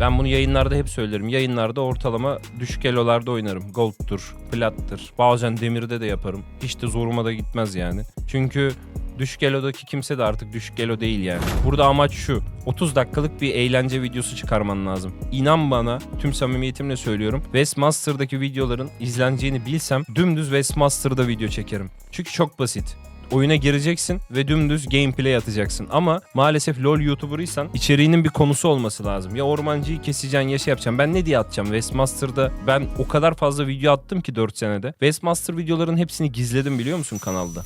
Ben bunu yayınlarda hep söylerim. Yayınlarda ortalama düşük elolarda oynarım. Gold'tur, plattır. Bazen demirde de yaparım. Hiç de zoruma da gitmez yani. Çünkü düşük elodaki kimse de artık düşük elo değil yani. Burada amaç şu. 30 dakikalık bir eğlence videosu çıkarman lazım. İnan bana tüm samimiyetimle söylüyorum. Westmaster'daki videoların izleneceğini bilsem dümdüz Westmaster'da video çekerim. Çünkü çok basit. Oyuna gireceksin ve dümdüz gameplay atacaksın. Ama maalesef LoL YouTuber'ıysan içeriğinin bir konusu olması lazım. Ya ormancıyı keseceksin ya şey yapacaksın. Ben ne diye atacağım? Westmaster'da ben o kadar fazla video attım ki 4 senede. Westmaster videoların hepsini gizledim biliyor musun kanalda?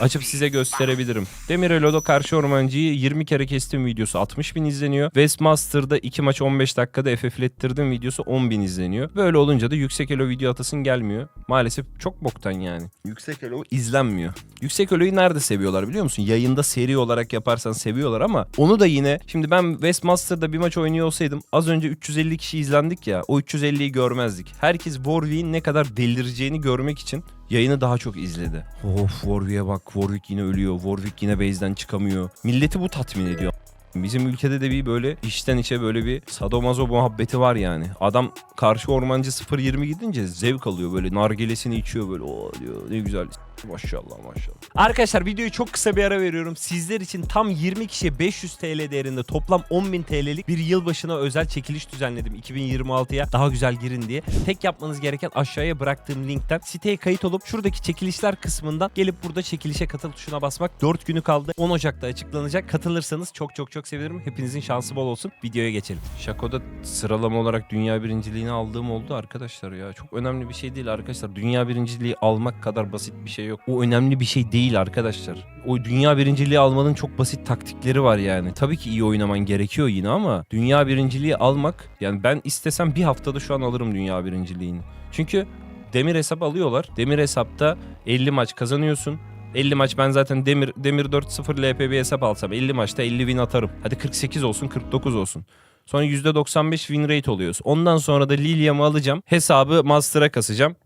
Açıp size gösterebilirim. Demir Elo'da karşı ormancıyı 20 kere kestim videosu 60 bin izleniyor. Westmaster'da 2 maç 15 dakikada FF'lettirdim videosu 10 bin izleniyor. Böyle olunca da yüksek elo video atasın gelmiyor. Maalesef çok boktan yani. Yüksek elo izlenmiyor. Yüksek eloyu nerede seviyorlar biliyor musun? Yayında seri olarak yaparsan seviyorlar ama onu da yine şimdi ben Westmaster'da bir maç oynuyor olsaydım az önce 350 kişi izlendik ya o 350'yi görmezdik. Herkes Warwick'in ne kadar delireceğini görmek için yayını daha çok izledi. Of Warwick'e bak Warwick yine ölüyor. Warwick yine base'den çıkamıyor. Milleti bu tatmin ediyor. Bizim ülkede de bir böyle içten içe böyle bir sadomazo muhabbeti var yani. Adam karşı ormancı 0-20 gidince zevk alıyor böyle nargilesini içiyor böyle o diyor ne güzel maşallah maşallah. Arkadaşlar videoyu çok kısa bir ara veriyorum. Sizler için tam 20 kişiye 500 TL değerinde toplam 10.000 TL'lik bir yılbaşına özel çekiliş düzenledim 2026'ya daha güzel girin diye. Tek yapmanız gereken aşağıya bıraktığım linkten siteye kayıt olup şuradaki çekilişler kısmından gelip burada çekilişe katıl tuşuna basmak. 4 günü kaldı. 10 Ocak'ta açıklanacak. Katılırsanız çok çok çok sevinirim. Hepinizin şansı bol olsun. Videoya geçelim. Şako'da sıralama olarak dünya birinciliğini aldığım oldu arkadaşlar ya. Çok önemli bir şey değil arkadaşlar. Dünya birinciliği almak kadar basit bir şey yok. O önemli bir şey değil arkadaşlar. O dünya birinciliği almanın çok basit taktikleri var yani. Tabii ki iyi oynaman gerekiyor yine ama dünya birinciliği almak yani ben istesem bir haftada şu an alırım dünya birinciliğini. Çünkü demir hesap alıyorlar. Demir hesapta 50 maç kazanıyorsun. 50 maç ben zaten Demir Demir 4-0 LP bir hesap alsam 50 maçta 50 win atarım. Hadi 48 olsun 49 olsun. Sonra %95 win rate oluyoruz. Ondan sonra da Liliam'ı alacağım. Hesabı Master'a kasacağım.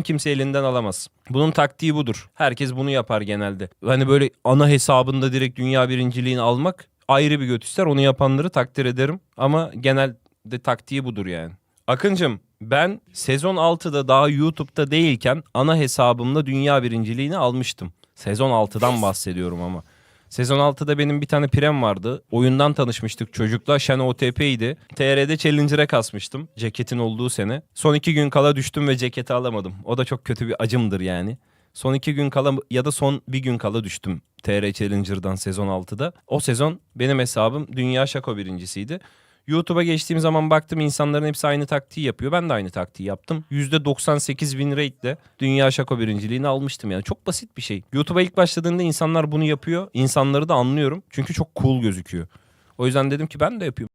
Kimse elinden alamaz. Bunun taktiği budur. Herkes bunu yapar genelde. Hani böyle ana hesabında direkt dünya birinciliğini almak ayrı bir göt. Onu yapanları takdir ederim. Ama genelde taktiği budur yani. Akıncım ben sezon 6'da daha YouTube'da değilken ana hesabımla dünya birinciliğini almıştım. Sezon 6'dan bahsediyorum ama. Sezon 6'da benim bir tane prem vardı. Oyundan tanışmıştık çocukla. Şen OTP'ydi. TR'de Challenger'a kasmıştım. Ceketin olduğu sene. Son iki gün kala düştüm ve ceketi alamadım. O da çok kötü bir acımdır yani. Son iki gün kala ya da son bir gün kala düştüm TR Challenger'dan sezon 6'da. O sezon benim hesabım Dünya Şako birincisiydi. YouTube'a geçtiğim zaman baktım insanların hepsi aynı taktiği yapıyor. Ben de aynı taktiği yaptım. %98 win rate ile Dünya Şako birinciliğini almıştım yani. Çok basit bir şey. YouTube'a ilk başladığında insanlar bunu yapıyor. İnsanları da anlıyorum. Çünkü çok cool gözüküyor. O yüzden dedim ki ben de yapayım.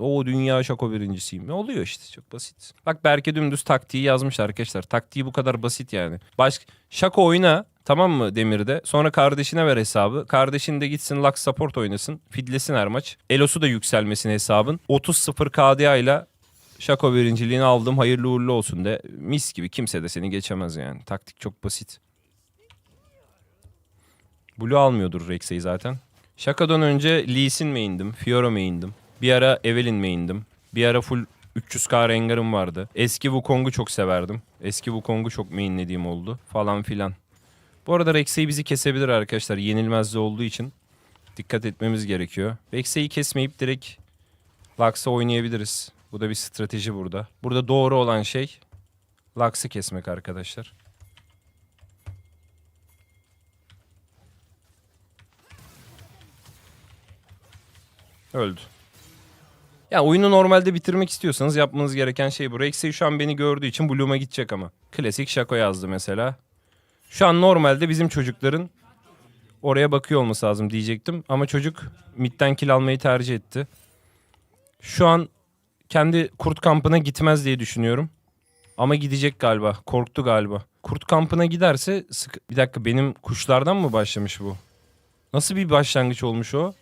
O dünya şako birincisiyim. Ne oluyor işte çok basit. Bak Berke dümdüz taktiği yazmış arkadaşlar. Taktiği bu kadar basit yani. Baş şako oyna tamam mı Demir'de? Sonra kardeşine ver hesabı. Kardeşin de gitsin Lux Support oynasın. Fidlesin her maç. Elosu da yükselmesin hesabın. 30-0 KDA ile Şako birinciliğini aldım. Hayırlı uğurlu olsun de. Mis gibi kimse de seni geçemez yani. Taktik çok basit. Blue almıyordur Rex'eyi zaten. Şakadan önce Lee Sin main'dim. Fiora main'dim. Bir ara Evelyn main'dim. Bir ara full 300k Rengar'ım vardı. Eski Wukong'u çok severdim. Eski Wukong'u çok mainlediğim oldu. Falan filan. Bu arada Rex'eyi bizi kesebilir arkadaşlar. Yenilmezli olduğu için dikkat etmemiz gerekiyor. Rex'eyi kesmeyip direkt Lux'a oynayabiliriz. Bu da bir strateji burada. Burada doğru olan şey Lux'ı kesmek arkadaşlar. Öldü. Ya oyunu normalde bitirmek istiyorsanız yapmanız gereken şey bu. Rexey şu an beni gördüğü için Bloom'a gidecek ama. Klasik Şako yazdı mesela. Şu an normalde bizim çocukların oraya bakıyor olması lazım diyecektim. Ama çocuk midden kill almayı tercih etti. Şu an kendi kurt kampına gitmez diye düşünüyorum. Ama gidecek galiba. Korktu galiba. Kurt kampına giderse sık... Bir dakika benim kuşlardan mı başlamış bu? Nasıl bir başlangıç olmuş o?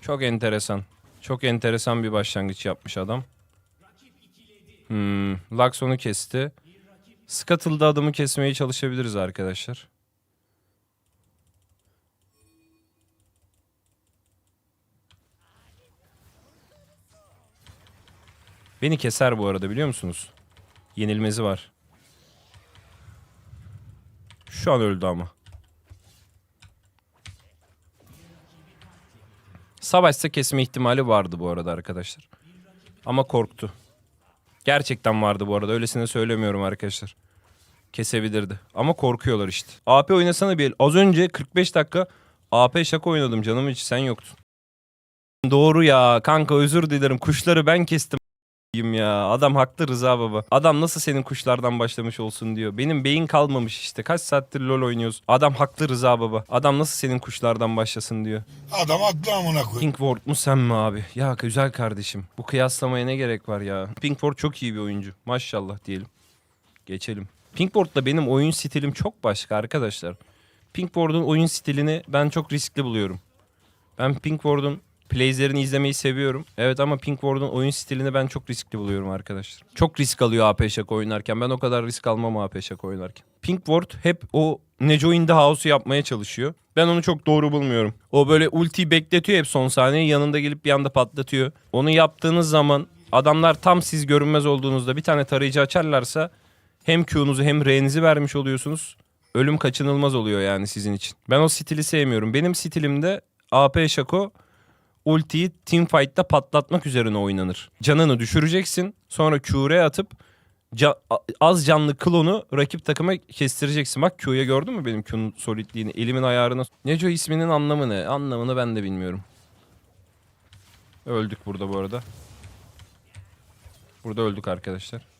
Çok enteresan. Çok enteresan bir başlangıç yapmış adam. Hmm, Lux onu kesti. Scuttle'da adamı kesmeye çalışabiliriz arkadaşlar. Beni keser bu arada biliyor musunuz? Yenilmezi var. Şu an öldü ama. Savaşsa kesme ihtimali vardı bu arada arkadaşlar. Ama korktu. Gerçekten vardı bu arada. Öylesine söylemiyorum arkadaşlar. Kesebilirdi. Ama korkuyorlar işte. AP oynasana bir el. Az önce 45 dakika AP şaka oynadım canım hiç sen yoktun. Doğru ya kanka özür dilerim. Kuşları ben kestim ya. Adam haklı Rıza baba. Adam nasıl senin kuşlardan başlamış olsun diyor. Benim beyin kalmamış işte. Kaç saattir LoL oynuyoruz. Adam haklı Rıza baba. Adam nasıl senin kuşlardan başlasın diyor. Adam haklı amına koyayım. Pinkford mu sen mi abi? Ya güzel kardeşim. Bu kıyaslamaya ne gerek var ya? Pinkford çok iyi bir oyuncu. Maşallah diyelim. Geçelim. Pinkford'la benim oyun stilim çok başka arkadaşlar. Pinkford'un oyun stilini ben çok riskli buluyorum. Ben Pinkford'un plays'lerini izlemeyi seviyorum. Evet ama Pinkford'un oyun stilini ben çok riskli buluyorum arkadaşlar. Çok risk alıyor AP Şaka oynarken. Ben o kadar risk almam AP Şaka oynarken. Pinkford hep o Neco in the House'u yapmaya çalışıyor. Ben onu çok doğru bulmuyorum. O böyle ultiyi bekletiyor hep son saniye. Yanında gelip bir anda patlatıyor. Onu yaptığınız zaman adamlar tam siz görünmez olduğunuzda bir tane tarayıcı açarlarsa hem Q'nuzu hem R'nizi vermiş oluyorsunuz. Ölüm kaçınılmaz oluyor yani sizin için. Ben o stili sevmiyorum. Benim stilimde AP Şako ultiyi teamfight'ta patlatmak üzerine oynanır. Canını düşüreceksin. Sonra Q'ye atıp ca- az canlı klonu rakip takıma kestireceksin. Bak Q'ya gördün mü benim Q'nun solidliğini? Elimin ayarına. Neco isminin anlamı ne? Anlamını ben de bilmiyorum. Öldük burada bu arada. Burada öldük arkadaşlar.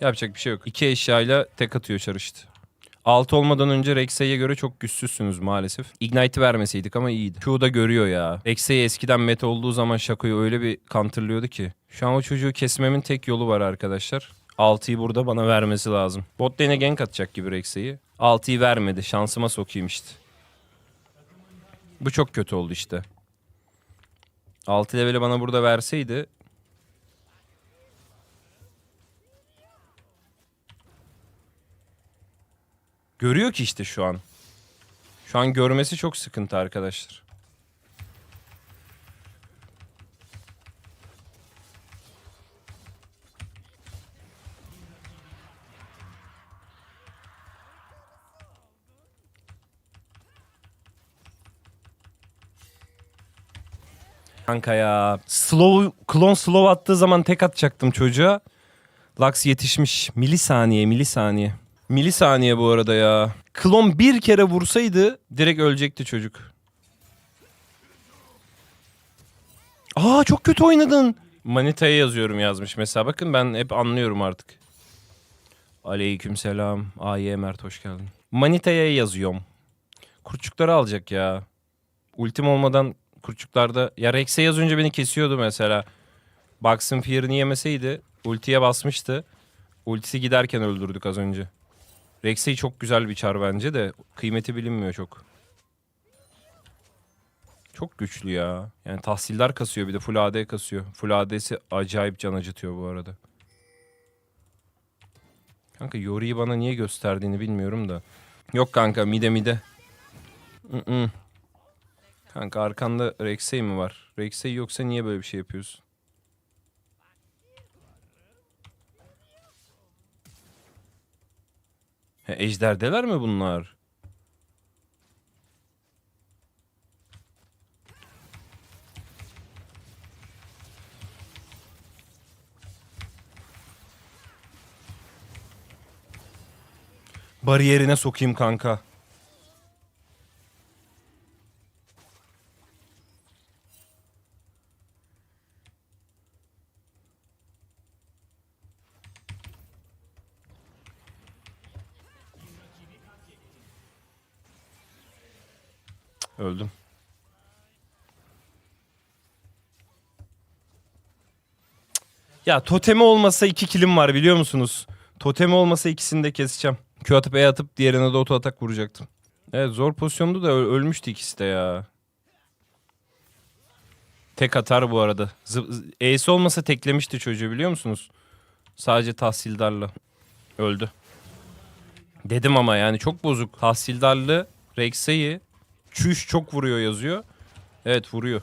Yapacak bir şey yok. İki eşyayla tek atıyor çarıştı. 6 olmadan önce Rex'e göre çok güçsüzsünüz maalesef. Ignite'ı vermeseydik ama iyiydi. Q da görüyor ya. Rex'e eskiden meta olduğu zaman Shaco'yu öyle bir counterlıyordu ki. Şu an o çocuğu kesmemin tek yolu var arkadaşlar. 6'yı burada bana vermesi lazım. Bot lane'e gank atacak gibi Rex'e'yi. 6'yı vermedi. Şansıma sokayım işte. Bu çok kötü oldu işte. 6 leveli bana burada verseydi Görüyor ki işte şu an. Şu an görmesi çok sıkıntı arkadaşlar. Kanka ya. Slow, klon slow attığı zaman tek atacaktım çocuğa. Lux yetişmiş. Milisaniye, milisaniye. Milisaniye bu arada ya. Klon bir kere vursaydı direkt ölecekti çocuk. Aa çok kötü oynadın. Manita'ya yazıyorum yazmış mesela. Bakın ben hep anlıyorum artık. Aleykümselam. Ay Mert hoş geldin. Manita'ya yazıyorum. Kurçukları alacak ya. Ultim olmadan kurçuklarda... Ya Rex'e yazınca beni kesiyordu mesela. Box'ın Fear'ını yemeseydi ultiye basmıştı. Ultisi giderken öldürdük az önce. Rex'ey çok güzel bir çar bence de kıymeti bilinmiyor çok. Çok güçlü ya. Yani tahsildar kasıyor bir de full AD kasıyor. Full AD'si acayip can acıtıyor bu arada. Kanka Yori'yi bana niye gösterdiğini bilmiyorum da. Yok kanka mide mide. Kanka arkanda Rex'ey mi var? Rex'ey yoksa niye böyle bir şey yapıyorsun? He, ejderdeler mi bunlar? Bariyerine sokayım kanka. Öldüm. Ya totemi olmasa iki kilim var biliyor musunuz? Totemi olmasa ikisini de keseceğim. Q atıp E atıp diğerine de oto atak vuracaktım. Evet zor pozisyondu da öl- ölmüştü ikisi de ya. Tek atar bu arada. E'si olmasa teklemişti çocuğu biliyor musunuz? Sadece tahsildarla. Öldü. Dedim ama yani çok bozuk. Tahsildarlı Rex'e'yi Çüş çok vuruyor yazıyor. Evet vuruyor.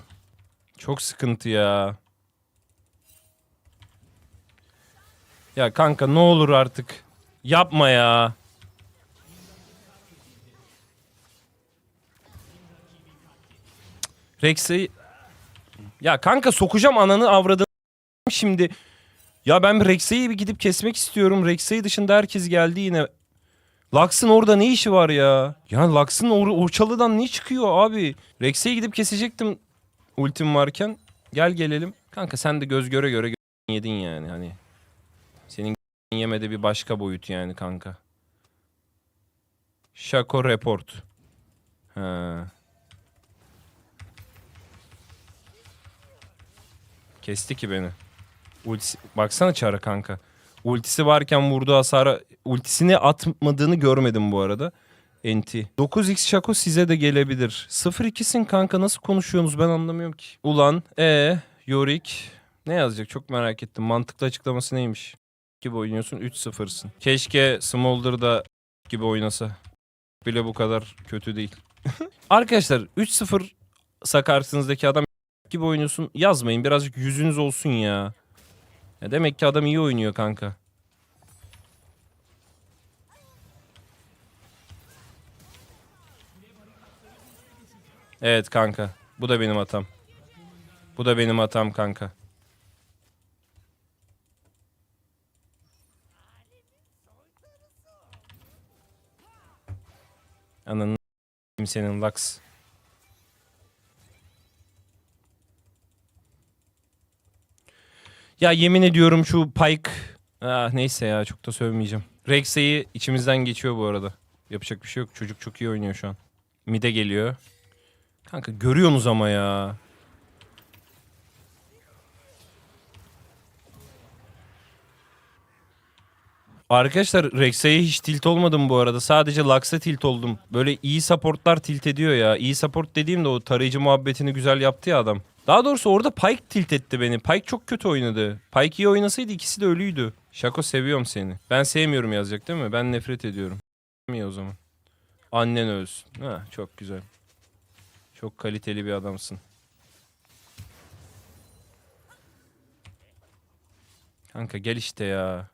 Çok sıkıntı ya. Ya kanka ne olur artık. Yapma ya. Rex'i... Ya kanka sokacağım ananı avradını şimdi. Ya ben Rex'i bir gidip kesmek istiyorum. Rex'i dışında herkes geldi yine. Lux'ın orada ne işi var ya? Ya Lux'ın or o çalıdan ne çıkıyor abi? Rex'i gidip kesecektim ultim varken. Gel gelelim. Kanka sen de göz göre göre gö- yedin yani hani. Senin yemede bir başka boyut yani kanka. Shaco report. Ha. Kesti ki beni. Ultisi, baksana çara kanka. Ultisi varken vurduğu hasara ultisini atmadığını görmedim bu arada. Enti. 9x Shaco size de gelebilir. 0-2'sin kanka nasıl konuşuyorsunuz ben anlamıyorum ki. Ulan e Yorick ne yazacak çok merak ettim. Mantıklı açıklaması neymiş? Gibi oynuyorsun 3-0'sın. Keşke Smolder'da gibi oynasa. Bile bu kadar kötü değil. Arkadaşlar 3-0 sakarsınızdaki adam gibi oynuyorsun yazmayın. Birazcık yüzünüz olsun ya. Ya. Demek ki adam iyi oynuyor kanka. Evet kanka. Bu da benim hatam. Bu da benim hatam kanka. Ananı senin Lux. Ya yemin ediyorum şu Pike... Ah, neyse ya çok da sövmeyeceğim. Rex'e'yi içimizden geçiyor bu arada. Yapacak bir şey yok. Çocuk çok iyi oynuyor şu an. Mide geliyor. Kanka görüyorsunuz ama ya. Arkadaşlar Rex'e hiç tilt olmadım bu arada. Sadece Lux'a tilt oldum. Böyle iyi supportlar tilt ediyor ya. İyi support dediğim de o tarayıcı muhabbetini güzel yaptı ya adam. Daha doğrusu orada Pike tilt etti beni. Pike çok kötü oynadı. Pike iyi oynasaydı ikisi de ölüydü. Şako seviyorum seni. Ben sevmiyorum yazacak değil mi? Ben nefret ediyorum. İyi o zaman. Annen ölsün. Ha, çok güzel. Çok kaliteli bir adamsın. Kanka gel işte ya.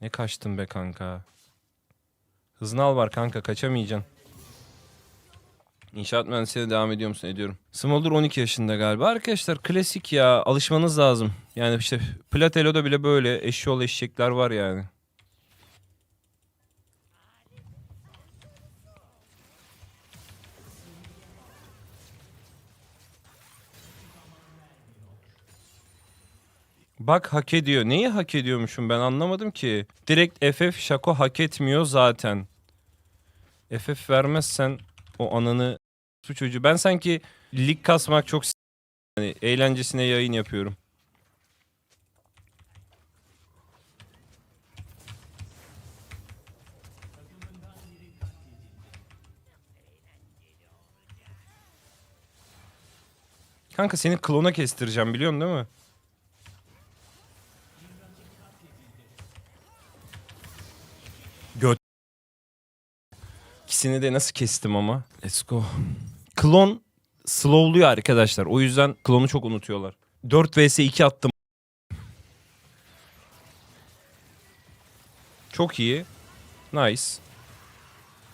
Ne kaçtın be kanka. Hızını al var kanka kaçamayacaksın. İnşaat mühendisliğine devam ediyor musun? Ediyorum. Smolder 12 yaşında galiba. Arkadaşlar klasik ya. Alışmanız lazım. Yani işte Platelo'da bile böyle eşyol eşekler var yani. Bak hak ediyor. Neyi hak ediyormuşum ben anlamadım ki. Direkt FF Şako hak etmiyor zaten. FF vermezsen o ananı su çocuğu. Ben sanki lig kasmak çok s- hani eğlencesine yayın yapıyorum. Kanka seni klona kestireceğim biliyorsun değil mi? Göt. İkisini de nasıl kestim ama. Let's go. Klon slowluyor arkadaşlar. O yüzden klonu çok unutuyorlar. 4 vs 2 attım. Çok iyi. Nice.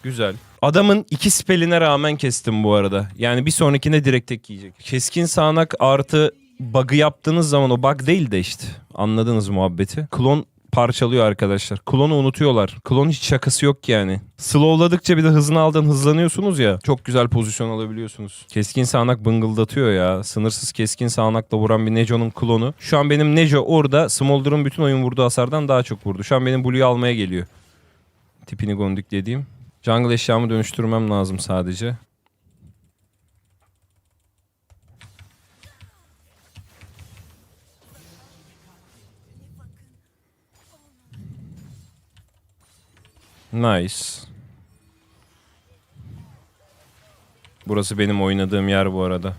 Güzel. Adamın iki speline rağmen kestim bu arada. Yani bir sonrakine direkt tek yiyecek. Keskin sağanak artı bug'ı yaptığınız zaman o bug değil de işte. Anladınız muhabbeti. Klon parçalıyor arkadaşlar. Klonu unutuyorlar. Klon hiç şakası yok yani. Slowladıkça bir de hızını aldın hızlanıyorsunuz ya. Çok güzel pozisyon alabiliyorsunuz. Keskin sağanak bıngıldatıyor ya. Sınırsız keskin sağanakla vuran bir Nejo'nun klonu. Şu an benim Nejo orada Smolder'ın bütün oyun vurduğu hasardan daha çok vurdu. Şu an benim Blue'yu almaya geliyor. Tipini gondik dediğim. Jungle eşyamı dönüştürmem lazım sadece. Nice. Burası benim oynadığım yer bu arada.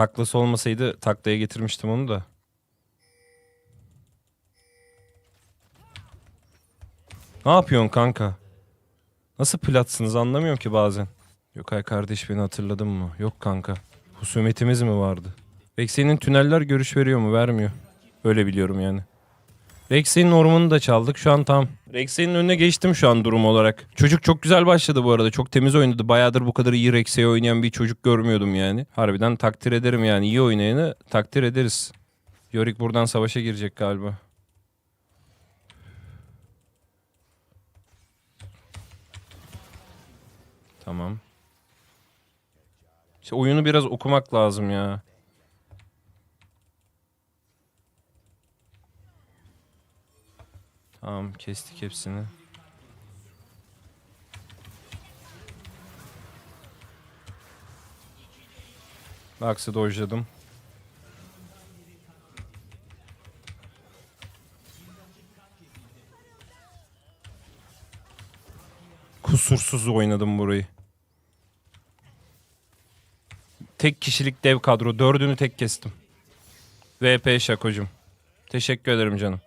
Taklası olmasaydı taklaya getirmiştim onu da. Ne yapıyorsun kanka? Nasıl platsınız anlamıyorum ki bazen. Yok ay kardeş beni hatırladın mı? Yok kanka. Husumetimiz mi vardı? Vexen'in tüneller görüş veriyor mu? Vermiyor. Öyle biliyorum yani. Rex'in ormanını da çaldık. Şu an tam. Rex'in önüne geçtim şu an durum olarak. Çocuk çok güzel başladı bu arada. Çok temiz oynadı. Bayağıdır bu kadar iyi Rex'e oynayan bir çocuk görmüyordum yani. Harbiden takdir ederim yani. İyi oynayanı takdir ederiz. Yorick buradan savaşa girecek galiba. Tamam. İşte oyunu biraz okumak lazım ya. Tamam kestik hepsini. Lux'ı dojladım. Kusursuz oynadım burayı. Tek kişilik dev kadro. Dördünü tek kestim. VP Şakocum. Teşekkür ederim canım.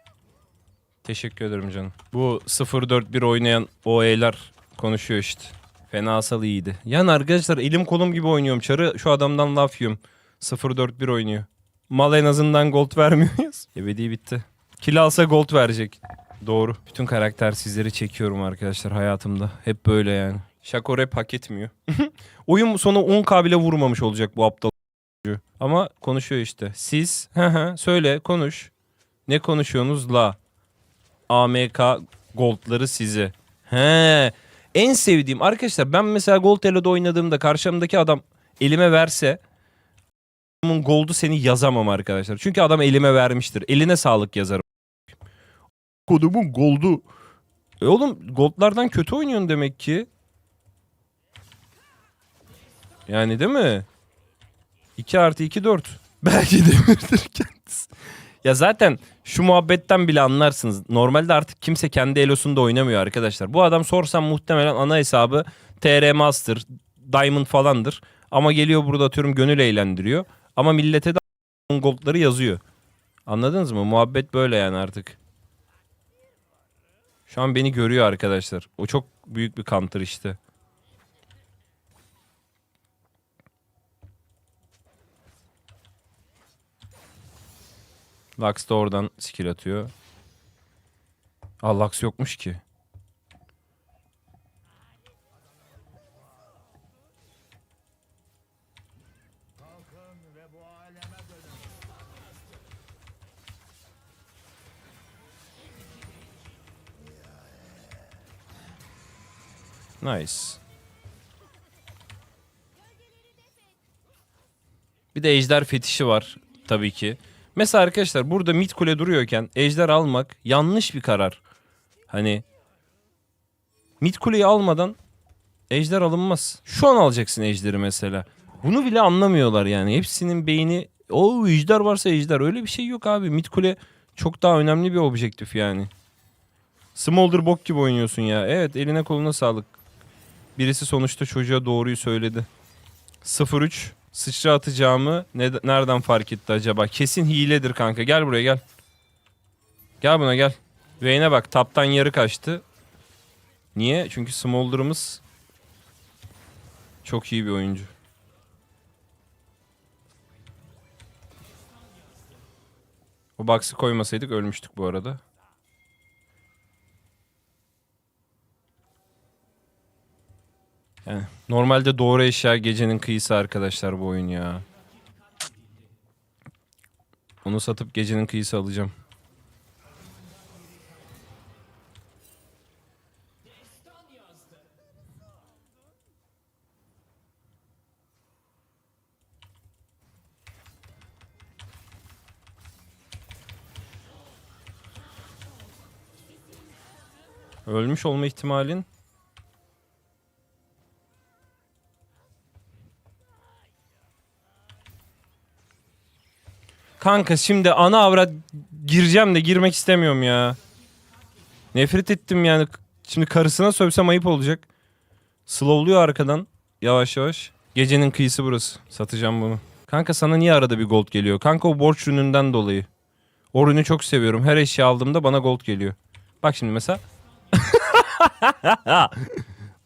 Teşekkür ederim canım. Bu 0-4-1 oynayan OE'ler konuşuyor işte. Fenasal iyiydi. Yani arkadaşlar elim kolum gibi oynuyorum. Çarı şu adamdan laf yiyorum. 0-4-1 oynuyor. Mal en azından gold vermiyoruz. Ebedi bitti. Kill alsa gold verecek. Doğru. Bütün karaktersizleri çekiyorum arkadaşlar hayatımda. Hep böyle yani. Şako rap hak etmiyor. Oyun sonu 10k bile vurmamış olacak bu aptal. Ama konuşuyor işte. Siz söyle konuş. Ne konuşuyorsunuz la? AMK goldları size. He. En sevdiğim arkadaşlar ben mesela Gold Elo'da oynadığımda karşımdaki adam elime verse adamın goldu seni yazamam arkadaşlar. Çünkü adam elime vermiştir. Eline sağlık yazarım. Kodumun goldu. E oğlum goldlardan kötü oynuyorsun demek ki. Yani değil mi? 2 artı 2 4. Belki demirdir kendisi. Ya zaten şu muhabbetten bile anlarsınız. Normalde artık kimse kendi elosunda oynamıyor arkadaşlar. Bu adam sorsam muhtemelen ana hesabı TR Master, Diamond falandır. Ama geliyor burada atıyorum gönül eğlendiriyor. Ama millete de goldları yazıyor. Anladınız mı? Muhabbet böyle yani artık. Şu an beni görüyor arkadaşlar. O çok büyük bir counter işte. Lux da oradan skill atıyor. Aa Lux yokmuş ki. Nice. Bir de ejder fetişi var tabii ki. Mesela arkadaşlar burada mid kule duruyorken ejder almak yanlış bir karar. Hani mid kuleyi almadan ejder alınmaz. Şu an alacaksın ejderi mesela. Bunu bile anlamıyorlar yani. Hepsinin beyni o ejder varsa ejder. Öyle bir şey yok abi. Mid kule çok daha önemli bir objektif yani. Smolder bok gibi oynuyorsun ya. Evet eline koluna sağlık. Birisi sonuçta çocuğa doğruyu söyledi. 0-3 sıçra atacağımı ne, nereden fark etti acaba? Kesin hiledir kanka. Gel buraya gel. Gel buna gel. Vayne'e bak taptan yarı kaçtı. Niye? Çünkü Smolder'ımız çok iyi bir oyuncu. O box'ı koymasaydık ölmüştük bu arada. Yani normalde doğru eşya gecenin kıyısı arkadaşlar bu oyun ya. Onu satıp gecenin kıyısı alacağım. Ölmüş olma ihtimalin Kanka şimdi ana avrat gireceğim de girmek istemiyorum ya. Nefret ettim yani. Şimdi karısına sövsem ayıp olacak. Slowluyor arkadan. Yavaş yavaş. Gecenin kıyısı burası. Satacağım bunu. Kanka sana niye arada bir gold geliyor? Kanka o borç ürününden dolayı. O ürünü çok seviyorum. Her eşya aldığımda bana gold geliyor. Bak şimdi mesela.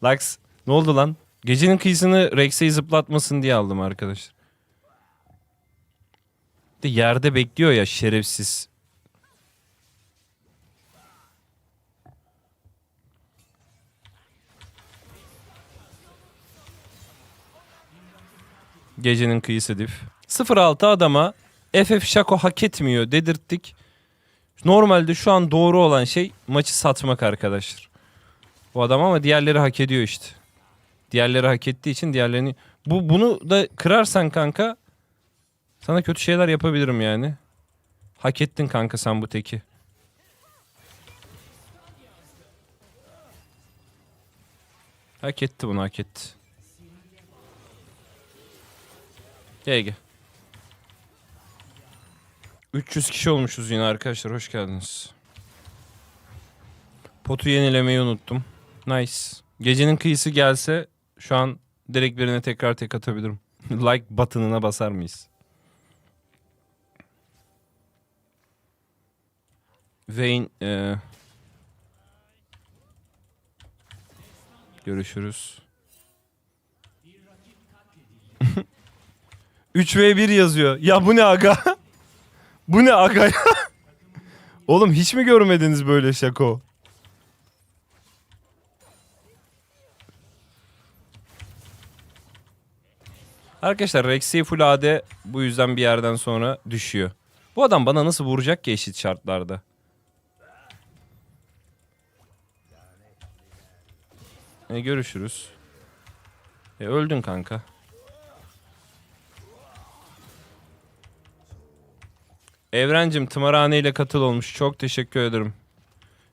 Lux ne oldu lan? Gecenin kıyısını Rex'e zıplatmasın diye aldım arkadaşlar. De yerde bekliyor ya şerefsiz. Gecenin kıyısı dif. 06 adama FF Şako hak etmiyor dedirttik. Normalde şu an doğru olan şey maçı satmak arkadaşlar. Bu adam ama diğerleri hak ediyor işte. Diğerleri hak ettiği için diğerlerini... Bu, bunu da kırarsan kanka sana kötü şeyler yapabilirim yani. Hak ettin kanka sen bu teki. Hak etti bunu hak etti. Gel. 300 kişi olmuşuz yine arkadaşlar hoş geldiniz. Potu yenilemeyi unuttum. Nice. Gecenin kıyısı gelse şu an direkt birine tekrar tek atabilirim. like button'ına basar mıyız? Vayne e, görüşürüz. 3v1 yazıyor. Ya bu ne aga? bu ne aga ya? Oğlum hiç mi görmediniz böyle şako? Arkadaşlar Rexy full AD bu yüzden bir yerden sonra düşüyor. Bu adam bana nasıl vuracak ki eşit şartlarda? E görüşürüz. E öldün kanka. Evrencim tımarhane ile katıl olmuş. Çok teşekkür ederim.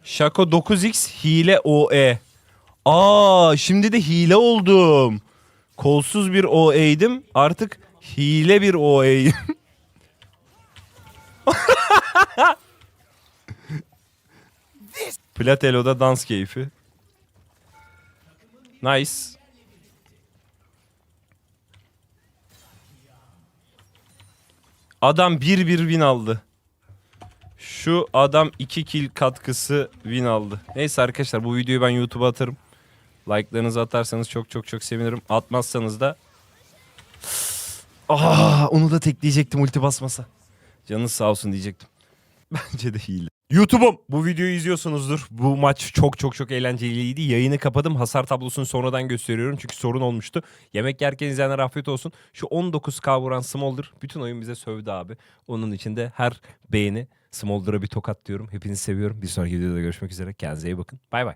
Şako 9x hile OE. Aa şimdi de hile oldum. Kolsuz bir OE'ydim. Artık hile bir OE'yim. Platelo'da dans keyfi. Nice. Adam 1-1 win aldı. Şu adam 2 kill katkısı win aldı. Neyse arkadaşlar bu videoyu ben YouTube'a atarım. Like'larınızı atarsanız çok çok çok sevinirim. Atmazsanız da Aa, onu da tekleyecektim ulti basmasa. Canınız sağ olsun diyecektim. Bence de hile. YouTube'um bu videoyu izliyorsunuzdur. Bu maç çok çok çok eğlenceliydi. Yayını kapadım. Hasar tablosunu sonradan gösteriyorum. Çünkü sorun olmuştu. Yemek yerken izleyenler afiyet olsun. Şu 19k vuran Smolder bütün oyun bize sövdü abi. Onun için de her beğeni Smolder'a bir tokat diyorum. Hepinizi seviyorum. Bir sonraki videoda görüşmek üzere. Kendinize iyi bakın. Bay bay.